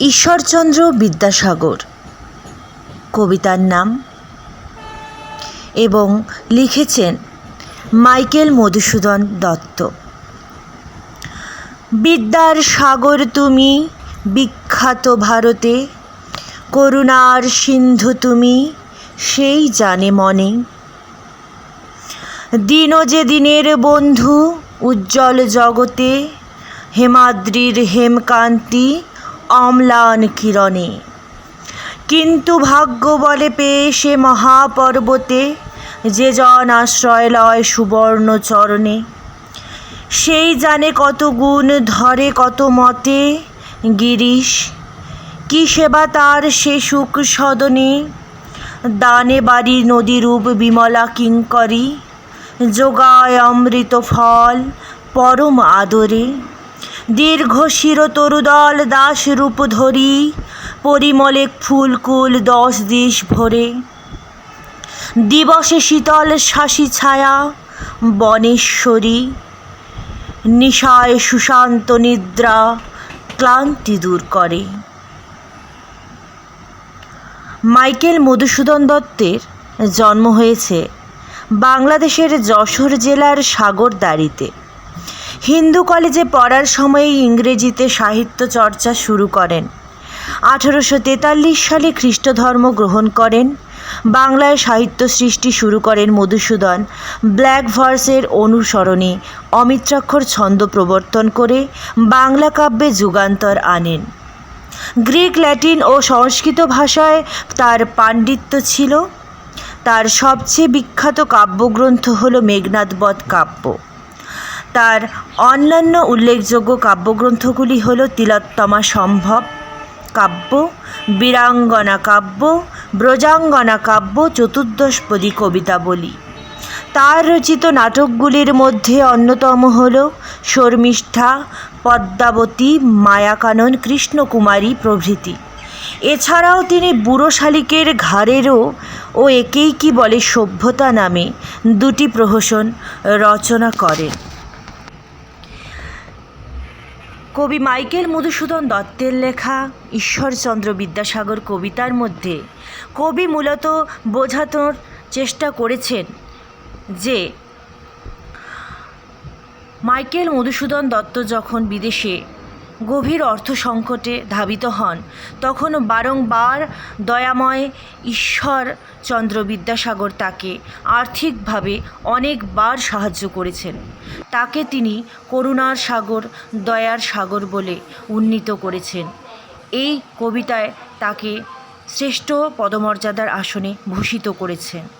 ঈশ্বরচন্দ্র বিদ্যাসাগর। কবিতার নাম এবং লিখেছেন মাইকেল মধুসূদন দত্ত। বিদ্যার সাগর তুমি, বিখ্যাত ভারতে, করুণার সিন্ধু তুমি, সেই জানে মনে। দিন যে দিনের বন্ধু, উজ্জ্বল জগতে, হেমাদ্রির হেমকান্তি অম্লান কিরণে। কিন্তু ভাগ্য বলে পেয়ে সে মহাপর্বতে যে জন আশ্রয় লয় সুবর্ণ চরণে, সেই জানে কত গুণ, ধরে কত মতে গিরিশ, কি সেবা তার সে সুখ সদনে? দানে বাড়ি নদীরূপ বিমলা কিঙ্করী, যোগায় অমৃত ফল পরম আদরে। দীর্ঘ শিরতরুদল দাস রূপ ধরি, পরিমলে ফুলকুল দশ দিশ ভরে। দিবসে শীতল শাসি ছায়া, বনেশ্বরী। নিশায় সুশান্ত নিদ্রা ক্লান্তি দূর করে। মাইকেল মধুসূদন দত্তের জন্ম হয়েছে বাংলাদেশের যশোর জেলার সাগরদাড়িতে। হিন্দু কলেজে পড়ার সময়ে ইংরেজিতে সাহিত্য চর্চা শুরু করেন। আঠারোশো তেতাল্লিশ সালে খ্রিস্ট ধর্ম গ্রহণ করেন। বাংলায় সাহিত্য সৃষ্টি শুরু করেন মধুসূদন। ব্ল্যাক ভার্সের অনুসরণে অমিত্রাক্ষর ছন্দ প্রবর্তন করে বাংলা কাব্যে যুগান্তর আনেন। গ্রিক, ল্যাটিন ও সংস্কৃত ভাষায় তার পাণ্ডিত্য ছিল। তার সবচেয়ে বিখ্যাত কাব্যগ্রন্থ হল মেঘনাদবধ কাব্য। তার অন্যান্য উল্লেখযোগ্য কাব্যগ্রন্থগুলি হল তিলোত্তমা সম্ভব কাব্য, বীরাঙ্গনা কাব্য, ব্রজাঙ্গনা কাব্য চতুর্দশপদী কবিতাবলী তার রচিত নাটকগুলির মধ্যে অন্যতম হল শর্মিষ্ঠা, পদ্মাবতী, মায়াকানন, কৃষ্ণকুমারী প্রভৃতি। এছাড়াও তিনি বুড়ো শালিকের ঘাড়েরও ও একেই কি বলে সভ্যতা নামে দুটি প্রহসন রচনা করেন। কবি মাইকেল মধুসূদন দত্তের লেখা ঈশ্বরচন্দ্র বিদ্যাসাগর কবিতার মধ্যে কবি মূলত বোঝানোর চেষ্টা করেছেন যে মাইকেল মধুসূদন দত্ত যখন বিদেশে গভীর অর্থ সংকটে ধাবিত হন। তখন বারংবার দয়াময় ঈশ্বর চন্দ্র বিদ্যাসাগর তাকে আর্থিকভাবে অনেকবার সাহায্য করেছেন। তাকে তিনি করুণার সাগর, দয়ার সাগর বলে উন্নীত করেছেন। এই কবিতায় তাকে শ্রেষ্ঠ পদমর্যাদার আসনে ভূষিত করেছেন।